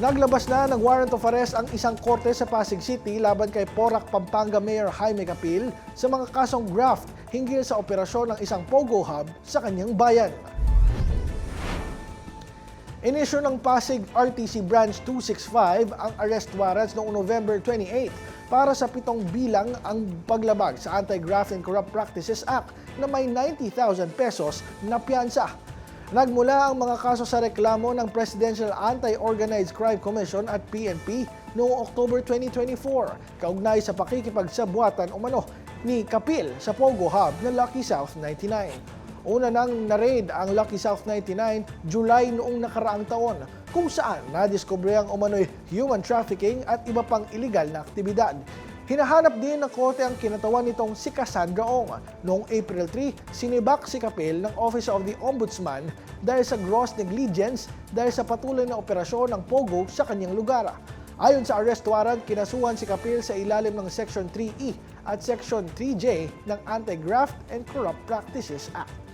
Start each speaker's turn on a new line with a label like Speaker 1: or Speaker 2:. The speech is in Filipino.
Speaker 1: Naglabas na ng warrant of arrest ang isang korte sa Pasig City laban kay Porac, Pampanga Mayor Jaime Capil sa mga kasong graft hinggil sa operasyon ng isang Pogo Hub sa kanyang bayan. Inisyo ng Pasig RTC Branch 265 ang arrest warrants noong November 28 para sa pitong bilang ang paglabag sa Anti-Graft and Corrupt Practices Act na may 90,000 pesos na piyansa. Nagmula ang mga kaso sa reklamo ng Presidential Anti-Organized Crime Commission at PNP noong October 2024, kaugnay sa pakikipagsabuatan umano ni Kapil sa Pogo Hub ng Lucky South 99. Una nang na-raid ang Lucky South 99 July noong nakaraang taon kung saan nadiskubre ang umano'y human trafficking at iba pang illegal na aktibidad. Hinahanap din ng korte ang kinatawan nitong si Cassandra Ong. Noong April 3, sinibak si Kapil ng Office of the Ombudsman dahil sa gross negligence dahil sa patuloy na operasyon ng Pogo sa kanyang lugar. Ayon sa arrest warrant, kinasuhan si Kapil sa ilalim ng Section 3E at Section 3J ng Anti-Graft and Corrupt Practices Act.